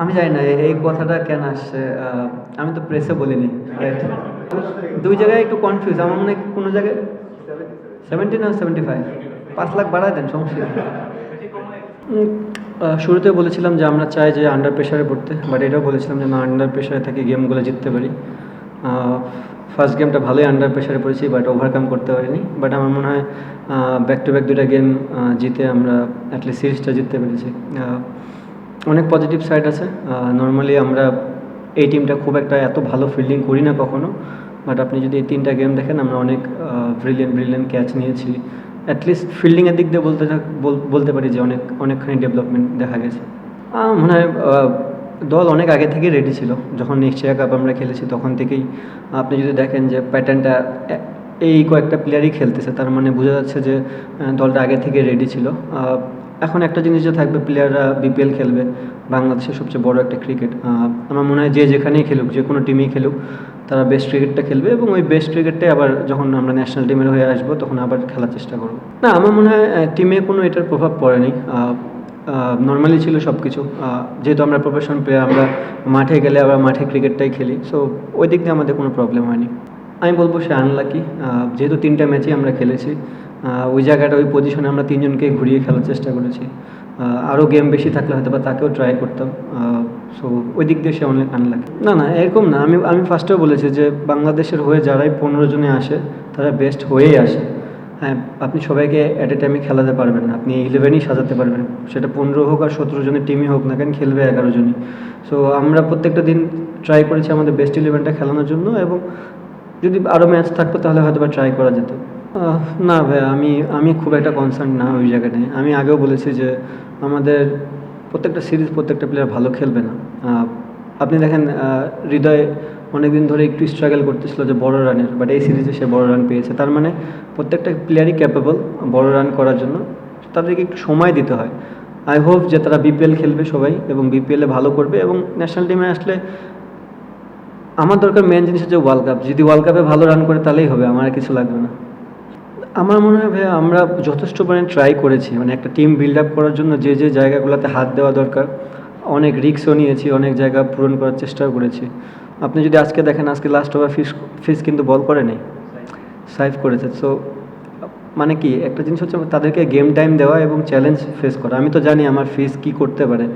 আমি জানি না এই কথাটা কেন আসছে? আমি তো প্রেসে বলিনি। দুই জায়গায় একটু কনফিউজ আমার মনে হয় কোনো জায়গায়? সেভেন্টি না সেভেন্টি ফাইভ পাঁচ লাখ বাড়ায় দেন, সমস্যা শুরুতে বলেছিলাম যে আমরা চাই যে আন্ডার প্রেশারে পড়তে বাট এটাও বলেছিলাম যে না আন্ডার প্রেশারে থেকে গেমগুলো জিততে পারি। ফার্স্ট গেমটা ভালোই আন্ডার প্রেশারে পড়েছি বাট ওভারকাম করতে পারিনি। বাট আমার মনে হয় ব্যাক টু ব্যাক দুটা গেম জিতে আমরা অ্যাটলিস্ট সিরিজটা জিততে পেরেছি। অনেক পজিটিভ সাইড আছে। নর্মালি আমরা এই টিমটা খুব একটা এত ভালো ফিল্ডিং করি না কখনো বাট আপনি যদি এই তিনটা গেম দেখেন, আমরা অনেক ব্রিলিয়েন্ট ব্রিলিয়েন্ট ক্যাচ নিয়েছি। অ্যাটলিস্ট ফিল্ডিংয়ের দিক দিয়ে বলতে বলতে পারি যে অনেক, অনেকখানি ডেভেলপমেন্ট দেখা গেছে। মনে হয় দল অনেক আগে থেকেই রেডি ছিল। যখন এশিয়া কাপ আমরা খেলেছি, তখন থেকেই আপনি যদি দেখেন যে প্যাটার্নটা এই কয়েকটা প্লেয়ারই খেলতেছে, তার মানে বোঝা যাচ্ছে যে দলটা আগে থেকে রেডি ছিল। এখন একটা জিনিস যে থাকবে প্লেয়াররা বিপিএল খেলবে, বাংলাদেশের সবচেয়ে বড় একটা ক্রিকেট আমার মনে হয় যে যেখানেই খেলুক, যে কোনো টিমেই খেলুক, তারা বেস্ট ক্রিকেটটা খেলবে এবং ওই বেস্ট ক্রিকেটটাই আবার যখন আমরা ন্যাশনাল টিমের হয়ে আসব, তখন আবার খেলার চেষ্টা করব। না, আমার মনে হয় টিমে কোনো এটার প্রভাব পড়েনি। নর্মালি ছিল সব কিছু যেহেতু আমরা প্রফেশন প্লেয়ার আমরা মাঠে গেলে আবার মাঠে ক্রিকেটটাই খেলি সো ওই দিক দিয়ে আমাদের কোনো প্রবলেম হয়নি। আমি বলব সে আনলাকি যেহেতু তিনটা ম্যাচই আমরা খেলেছি ওই জায়গাটা, ওই পজিশনে আমরা তিনজনকে ঘুরিয়ে খেলার চেষ্টা করেছি। আরও গেম বেশি থাকলে হয়তো বা তাকেও ট্রাই করতাম। সো ওই দিক দিয়ে সে অনেক আনলাকি না না, এরকম না। আমি আমি ফার্স্টেও বলেছি যে, বাংলাদেশের হয়ে যারাই পনেরো জনে আসে, তারা বেস্ট হয়েই আসে। হ্যাঁ আপনি সবাইকে অ্যাট এ টাইমে খেলাতে পারবেন না। আপনি ইলেভেনই সাজাতে পারবেন। সেটা পনেরো হোক আর সতেরো জনের টিমই হোক না কেন, খেলবে এগারো জনই। সো আমরা প্রত্যেকটা দিন ট্রাই করেছি আমাদের বেস্ট ইলেভেনটা খেলানোর জন্য এবং যদি আরও ম্যাচ থাকতো তাহলে হয়তো বা ট্রাই করা যেত। না ভাই, আমি আমি খুব একটা কনসার্ন না ওই জায়গাটায়। আমি আগেও বলেছি যে আমাদের প্রত্যেকটা সিরিজ প্রত্যেকটা প্লেয়ার ভালো খেলবে না। আপনি দেখেন হৃদয় অনেকদিন ধরে একটু স্ট্রাগল করতেছিল যে বড় রানের বাট এই সিরিজে সে বড় রান পেয়েছে। তার মানে প্রত্যেকটা প্লেয়ারই ক্যাপেবল বড় রান করার জন্য। তাদেরকে একটু সময় দিতে হয়। আই হোপ যে তারা বিপিএল খেলবে সবাই এবং বিপিএলে ভালো করবে এবং ন্যাশনাল টিমে আসলে আমার দরকার মেন জিনিস হচ্ছে ওয়ার্ল্ড কাপ যদি ওয়ার্ল্ড কাপে ভালো রান করে তাহলেই হবে, আমার কিছু লাগবে না। আমার মনে হয় ভাই আমরা যথেষ্ট পরিমাণে ট্রাই করেছি। মানে একটা টিম বিল্ড আপ করার জন্য যে যে জায়গাগুলোতে হাত দেওয়া দরকার, অনেক রিস্কও নিয়েছি, অনেক জায়গা পূরণ করার চেষ্টাও করেছি। আপনি যদি আজকে দেখেন, আজকে লাস্ট ওভার ফিস ফিস কিন্তু বল করেনি সাইভ করেছে। সো মানে কি, একটা জিনিস হচ্ছে তাদেরকে গেম টাইম দেওয়া এবং চ্যালেঞ্জ ফেস করা। আমি তো জানি আমার ফিস কি করতে পারে।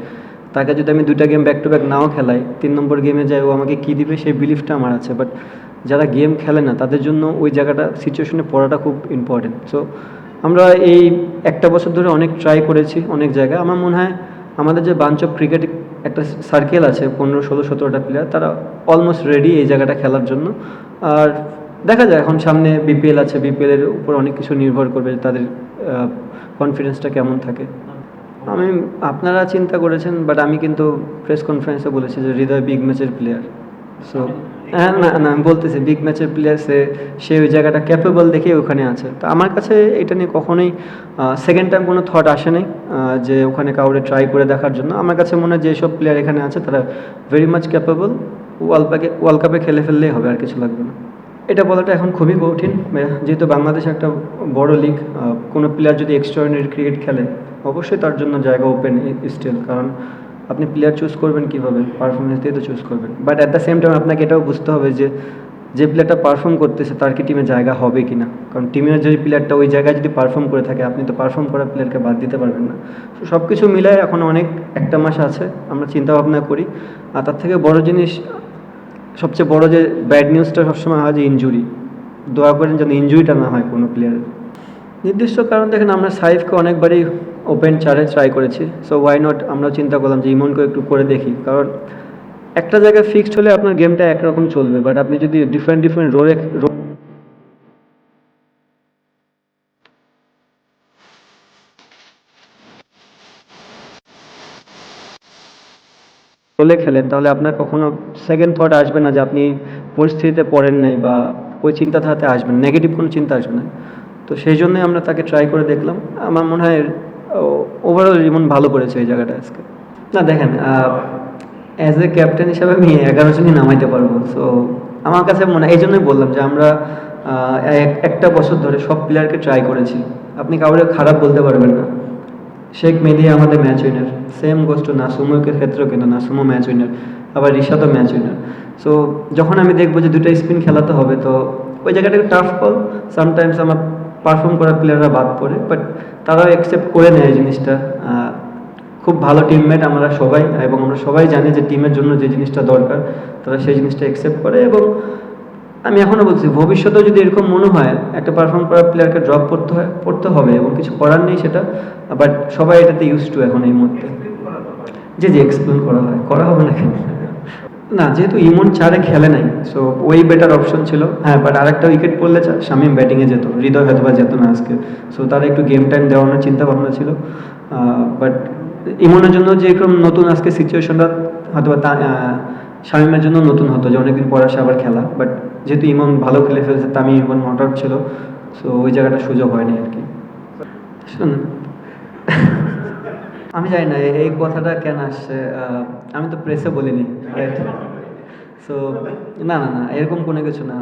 তাকে যদি আমি দুটা গেম ব্যাক টু ব্যাক নাও খেলাই, তিন নম্বর গেমে যাই, ও আমাকে কী দিবে সেই বিলিফটা আমার আছে। বাট যারা গেম খেলে না, তাদের জন্য ওই জায়গাটা সিচুয়েশনে পড়াটা খুব ইম্পর্টেন্ট সো আমরা এই একটা বছর ধরে অনেক ট্রাই করেছি অনেক জায়গায়। আমার মনে হয় আমাদের যে বাঞ্চ অফ ক্রিকেট একটা সার্কেল আছে, পনেরো, ষোলো, সতেরোটা প্লেয়ার তারা অলমোস্ট রেডি এই জায়গাটা খেলার জন্য। আর দেখা যায়, এখন সামনে বিপিএল আছে বিপিএল এর উপর অনেক কিছু নির্ভর করবে তাদের কনফিডেন্সটা কেমন থাকে। আমি, আপনারা চিন্তা করেছেন বাট আমি কিন্তু প্রেস কনফারেন্সে বলেছি যে হৃদয় বিগ ম্যাচের প্লেয়ার সো হ্যাঁ না না, আমি বলতেছি বিগ ম্যাচের প্লেয়ার সে ওই জায়গাটা ক্যাপেবল দেখে ওখানে আছে। তো আমার কাছে এটা নিয়ে কখনোই সেকেন্ড টাইম কোনো থট আসে নাই যে ওখানে কাউরে ট্রাই করে দেখার জন্য। আমার কাছে মনে হয় যেসব প্লেয়ার এখানে আছে, তারা ভেরি মাচ ক্যাপেবল ওয়ার্ল্ড কাপে ওয়ার্ল্ড কাপে খেলে ফেললেই হবে, আর কিছু লাগবে না। এটা বলাটা এখন খুবই কঠিন। যেহেতু বাংলাদেশ একটা বড় লিগ কোনো প্লেয়ার যদি এক্সট্রাঅর্ডিনারি ক্রিকেট খেলে, অবশ্যই তার জন্য জায়গা ওপেন স্টিল কারণ আপনি প্লেয়ার চুজ করবেন কীভাবে? পারফরমেন্স দিয়ে তো চুজ করবেন। But at the same time আপনাকে এটাও বুঝতে হবে যে যে প্লেয়ারটা পারফর্ম করতেছে তার কি টিমে জায়গা হবে কি না কারণ টিমের যদি প্লেয়ারটা ওই জায়গায় যদি পারফর্ম করে থাকে, আপনি তো পারফর্ম করা প্লেয়ারকে বাদ দিতে পারবেন না। তো সব কিছু মিলায় এখন অনেক, একটা মাস আছে, আমরা চিন্তা ভাবনা করি। আর তার থেকে বড় জিনিস, সবচেয়ে বড় যে ব্যাড নিউজটা সবসময় হয় যে ইনজুরি দোয়া করেন যেন ইনজুরিটা না হয় কোনো প্লেয়ারের নির্দিষ্ট কারণ দেখেন আমরা সাইফকে অনেকবারই ওপেন চারে ট্রাই করেছি। সো ওয়াই নট আমরা চিন্তা করলাম যে ইমনকে একটু করে দেখি। কারণ একটা জায়গায় ফিক্সড হলে আপনার গেমটা একরকম চলবে। বাট আপনি যদি ডিফারেন্ট ডিফারেন্ট রোলে রোলে খেলেন, তাহলে আপনার কখনো সেকেন্ড থট আসবে না যে আপনি পরিস্থিতিতে পড়েন নাই বা ওই চিন্তাধারাতে আসবেন। নেগেটিভ কোনো চিন্তা আসবে না। তো সেই জন্যই আমরা তাকে ট্রাই করে দেখলাম। আমার মনে হয় ওভারঅল রিমন ভালো করেছে এই জায়গাটা আজকে। না, দেখেন অ্যাজ এ ক্যাপ্টেন হিসাবে আমি এগারো জনই নামাইতে পারব সো আমার কাছে মনে এই জন্যই বললাম যে আমরা একটা বছর ধরে সব প্লেয়ারকে ট্রাই করেছি। আপনি কাউরে খারাপ বলতে পারবেন না। শেখ মেহেদি আমাদের match winner same goes to নাসুমোর ক্ষেত্রেও কিন্তু নাসুমো ম্যাচ উইনার আবার রিশাদও ম্যাচ উইনার সো যখন আমি দেখব যে দুটো স্পিন খেলাতে হবে, তো ওই জায়গাটা টাফ কল সামটাইমস আমার পারফর্ম করা প্লেয়াররা বাদ পড়ে বাট তারাও অ্যাকসেপ্ট করে নেয় এই জিনিসটা। খুব ভালো টিমমেট আমরা সবাই, এবং আমরা সবাই জানি যে টিমের জন্য যে জিনিসটা দরকার, তারা সেই জিনিসটা অ্যাকসেপ্ট করে, এবং আমি এখনও বলছি, ভবিষ্যতেও যদি এরকম মনে হয়, একটা পারফর্ম করা প্লেয়ারকে ড্রপ করতে হয় পড়তে হবে, এবং কিছু করার নেই সেটা বাট সবাই এটাতে ইউজ টু এখন এই মুহূর্তে। জি জি এক্সপ্লেন করা হয়। করা হবে না না, যেহেতু ইমন চারে খেলে নাই সো ওই বেটার অপশন ছিল। হ্যাঁ বাট আরেকটা উইকেট পড়লে শামীম ব্যাটিংয়ে যেত, হৃদয় হয়তো বা যেত না আজকে। সো তার একটু গেম টাইম দেওয়ানোর চিন্তা ভাবনা ছিল। বাট ইমনের জন্য যে এরকম নতুন আজকে সিচুয়েশনটা হয়তো বা শামীমের জন্য নতুন হতো, যে অনেকদিন পর আসে আবার খেলা। বাট যেহেতু ইমন ভালো খেলে ফেলছে তামিম ইমন নট আউট ছিল। সো ওই জায়গাটা সুযোগ হয়নি আর কি। শুনুন। আমি জানি না এই- কথাটা কেন আসছে? আমি তো প্রেসে বলিনি সো না না না, এরকম কোনো কিছু না।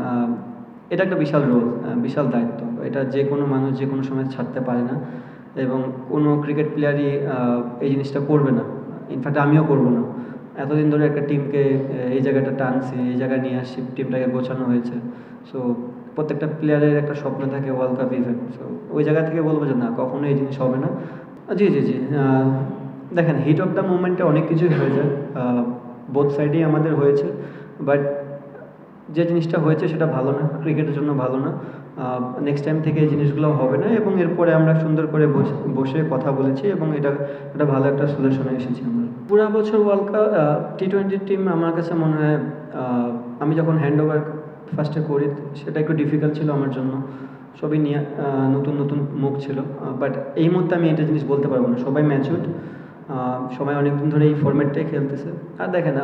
এটা একটা বিশাল রোল বিশাল দায়িত্ব। এটা যে কোনো মানুষ যে কোনো সময় ছাড়তে পারে না এবং কোনো ক্রিকেট প্লেয়ারই এই জিনিসটা করবে না। ইনফ্যাক্ট আমিও করব না। এতদিন ধরে একটা টিমকে এই জায়গাটা টানছি, এই জায়গায় নিয়ে আসছি টিমটাকে গোছানো হয়েছে। সো প্রত্যেকটা প্লেয়ারের একটা স্বপ্ন থাকে ওয়ার্ল্ড কাপ ইভেন্ট সো ওই জায়গা থেকে বলব যে না কখনো এই জিনিস হবে না। জি জি জি দেখেন হিট অফ দ্য মুভমেন্টে অনেক কিছুই হয়ে যায়। বোথ সাইডেই আমাদের হয়েছে বাট যে জিনিসটা হয়েছে সেটা ভালো না ক্রিকেটের জন্য ভালো না। নেক্সট টাইম থেকে এই জিনিসগুলো হবে না, এবং এরপরে আমরা সুন্দর করে বসে- কথা বলেছি, এবং এটা একটা ভালো একটা সলিউশনে এসেছি আমরা পুরা বছর world cup T twenty team আমার কাছে মনে হয় আমি যখন হ্যান্ড ওভার ফার্স্টে করি, সেটা একটু ডিফিকাল্ট ছিল আমার জন্য। সবই নিয়ে নতুন নতুন মুখ ছিল। বাট এই মুহূর্তে আমি এটা জিনিস বলতে পারব না। সবাই ম্যাচুড সবাই অনেকদিন ধরে এই ফরম্যাটটাই খেলতেছে। আর দেখেন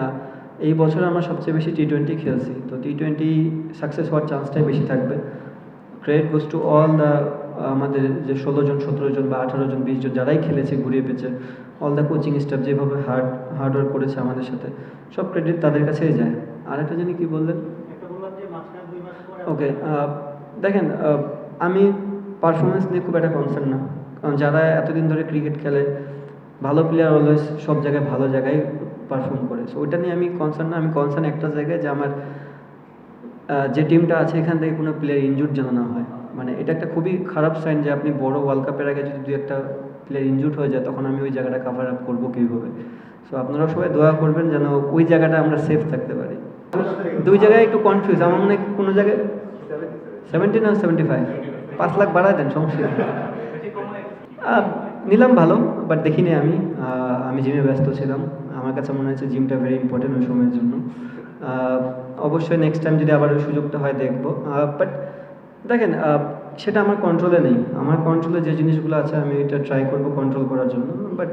এই বছর আমরা সবচেয়ে বেশি টি টোয়েন্টি খেলছি। তো টি টোয়েন্টি সাকসেস হওয়ার চান্সটাই বেশি থাকবে। Credit goes to all the আমাদের যে ষোলো জন সতেরো জন বা আঠারো জন বিশ জন যারাই খেলেছে ঘুরিয়ে পেয়েছে অল দ্য কোচিং স্টাফ যেভাবে হার্ড হার্ড ওয়ার্ক করেছে আমাদের সাথে সব ক্রেডিট তাদের কাছেই যায়। আর একটা জানি কি বললেন ওকে দেখেন আমি পারফরমেন্স নিয়ে খুব একটা কনসার্ন না। কারণ যারা এতদিন ধরে ক্রিকেট খেলে, ভালো প্লেয়ার অলওয়েজ সব জায়গায় ভালো জায়গায় পারফর্ম করে। সো ওইটা নিয়ে আমি কনসার্ন না। আমি কনসার্ন একটা জায়গায় যে আমার যে টিমটা আছে, এখান থেকে কোনো প্লেয়ার ইনজুর যেন না হয়। মানে এটা একটা খুবই খারাপ সাইন যে আপনি বড় ওয়ার্ল্ড কাপের আগে যদি দু একটা প্লেয়ার ইনজুর হয়ে যায়, তখন আমি ওই জায়গাটা কাভার আপ করব কীভাবে? সো আপনারা সবাই দোয়া করবেন যেন ওই জায়গাটা আমরা সেফ থাকতে পারি। দুই জায়গায় একটু কনফিউজ আমার মনে হয় কোনো জায়গায়? সেভেন্টি না সেভেন্টি ফাইভ পাঁচ লাখ বাড়ায় দেন, সমস্যা নিলাম ভালো বাট দেখিনি আমি। আমি জিমে ব্যস্ত ছিলাম। আমার কাছে মনে হচ্ছে জিমটা ভেরি ইম্পর্টেন্ট ওই সময়ের জন্য। অবশ্যই নেক্সট টাইম যদি আবার ওই সুযোগটা হয় দেখব। বাট দেখেন সেটা আমার কন্ট্রোলে নেই। আমার কন্ট্রোলে যে জিনিসগুলো আছে, আমি এটা ট্রাই করব কন্ট্রোল করার জন্য। বাট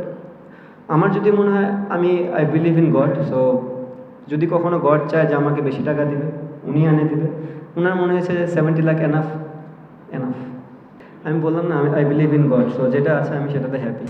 আমার যদি মনে হয়, আমি I believe in God so যদি কখনো গড চায় যে আমাকে বেশি টাকা দিবে, উনি এনে দিবে। ওনার মনে হয়েছে সেভেন্টি লাখ এনাফ এনাফ আমি বললাম না, আমি I believe in God so যেটা আছে আমি সেটাতে হ্যাপি